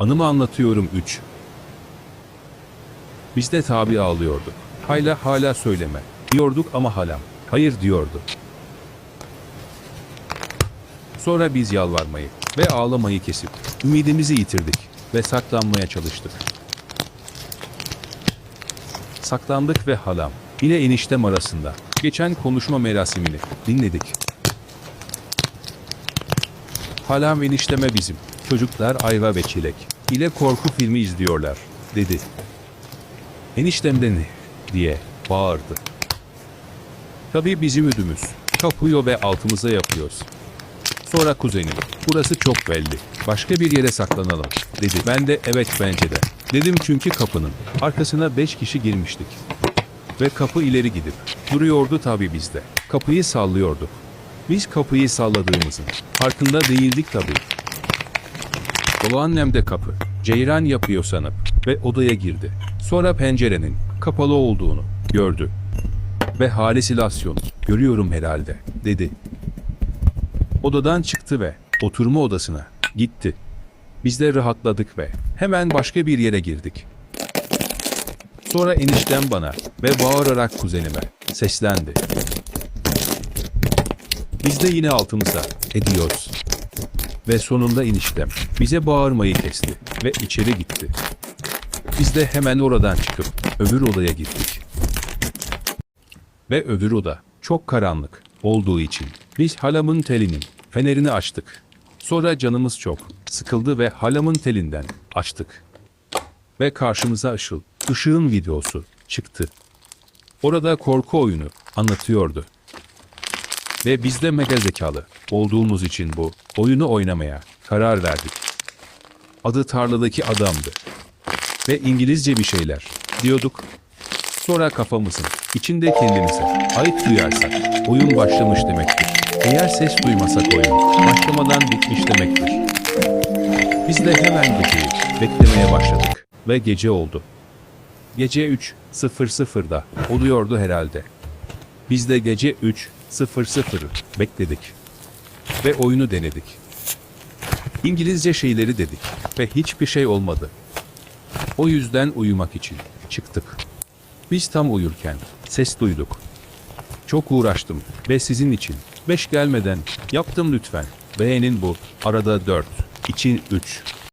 Anımı anlatıyorum 3. Biz de tabi ağlıyorduk. Hala hala söyleme. Diyorduk ama halam. Hayır diyordu. Sonra biz yalvarmayı ve ağlamayı kesip ümidimizi yitirdik ve saklanmaya çalıştık. Saklandık ve halam yine eniştem arasında geçen konuşma merasimini dinledik. Halam enişteme bizim çocuklar ayva ve çilek ile korku filmi izliyorlar dedi. Eniştem de ne diye bağırdı. Tabii bizim ödümüz kapıyor ve altımıza yapıyoruz. Sonra kuzenim, burası çok belli. Başka bir yere saklanalım, dedi. Ben de evet bence de. Dedim çünkü kapının arkasına beş kişi girmiştik. Ve kapı ileri gidip duruyordu tabii bizde. Kapıyı sallıyorduk. Biz kapıyı salladığımızın farkında değildik tabii. Dolu annem de kapı. Ceyran yapıyor sanıp ve odaya girdi. Sonra pencerenin kapalı olduğunu gördü. Ve halüsinasyon görüyorum herhalde dedi. Odadan çıktı ve oturma odasına gitti. Biz de rahatladık ve hemen başka bir yere girdik. Sonra eniştem bana ve bağırarak kuzenime seslendi. Biz de yine altımıza ediyoruz. Ve sonunda eniştem bize bağırmayı kesti ve içeri gitti. Biz de hemen oradan çıkıp öbür odaya gittik. Ve öbür oda çok karanlık olduğu için biz halamın telinin fenerini açtık. Sonra canımız çok sıkıldı ve halamın telinden açtık. Ve karşımıza ışıl, ışığın videosu çıktı. Orada korku oyunu anlatıyordu. Ve biz de mega zekalı olduğumuz için bu oyunu oynamaya karar verdik. Adı tarladaki adamdı. Ve İngilizce bir şeyler diyorduk. Sonra kafamızın içinde kendimize ait duyarsak oyun başlamış demektir. Eğer ses duymasak oyun başlamadan bitmiş demektir. Biz de hemen geceyi beklemeye başladık ve gece oldu. Gece 3.00'da oluyordu herhalde. Biz de gece 3.00'ı bekledik. Ve oyunu denedik. İngilizce şeyleri dedik ve hiçbir şey olmadı. O yüzden uyumak için çıktık. Biz tam uyurken ses duyduk. Çok uğraştım ve sizin için 5 gelmeden yaptım lütfen. Beğenin bu. Arada 4, için 3.